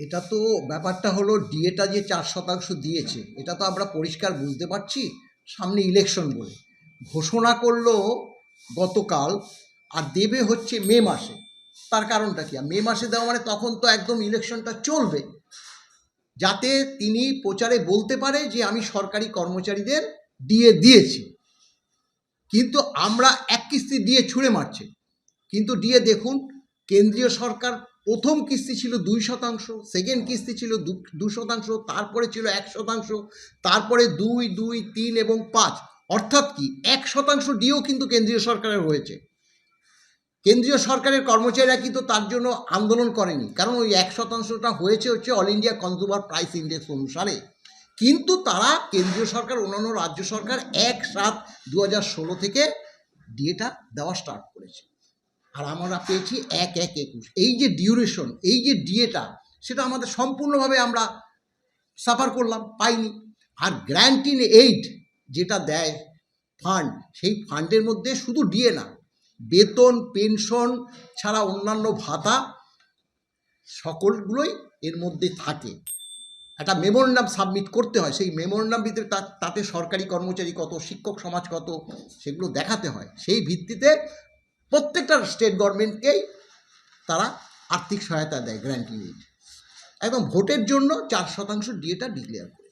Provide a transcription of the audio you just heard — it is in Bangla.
এটা তো ব্যাপারটা হলো ডিএটা যে চার শতাংশ দিয়েছে, এটা তো আমরা পরিষ্কার বুঝতে পারছি সামনে ইলেকশন বলে। ঘোষণা করল গতকাল আর দেবে হচ্ছে মে মাসে। তার কারণটা কি? মে মাসে দেওয়া মানে তখন তো একদম ইলেকশনটা চলবে। যাতে তিনি প্রচারে বলতে পারে যে আমি সরকারি কর্মচারীদের ডিএ দিয়েছি। কিন্তু আমরা এক কিস্তি দিয়ে ছুঁড়ে মারছে। কিন্তু ডিএ দেখুন, কেন্দ্রীয় সরকার প্রথম কিস্তি ছিল দুই শতাংশ সেকেন্ড কিস্তি ছিল দু- শতাংশ, তারপরে ছিল এক শতাংশ, তারপরে দুই দুই, তিন এবং পাঁচ। অর্থাৎ কি? এক শতাংশ ডিও কিন্তু কেন্দ্রীয় সরকারের হয়েছে। কেন্দ্রীয় সরকারের কর্মচারীরা কিন্তু তার জন্য আন্দোলন করেনি। কারণ ওই এক শতাংশটা হয়েছে হচ্ছে all India consumer price index অনুসারে। কিন্তু তারা কেন্দ্রীয় সরকার, অন্যান্য রাজ্য সরকার এক সাত দু থেকে ডিএটা দেওয়া স্টার্ট করেছে। আর আমরা পেয়েছি এক এক একুশ। এই যে ডিউরেশন এই যে ডিএটা সেটা আমাদের সম্পূর্ণভাবে আমরা সাফার করলাম, পাইনি। আর গ্র্যান্ট ইন এইড যেটা দেয় ফান্ড সেই ফান্ডের মধ্যে শুধু ডিএ না, বেতন পেনশন ছাড়া অন্যান্য ভাতা সকলগুলোই এর মধ্যে থাকে। একটা মেমোরেন্ডাম সাবমিট করতে হয়, সেই মেমোরেন্ডাম ভিতরে তাতে সরকারি কর্মচারী কত, শিক্ষক সমাজ কত, সেগুলো দেখাতে হয়। সেই ভিত্তিতে প্রত্যেকটা স্টেট গভর্নমেন্টকেই তারা আর্থিক সহায়তা দেয় গ্র্যান্ট ইউনিট একদম ভোটের জন্য চার শতাংশ ডিএটা ডিক্লেয়ার করে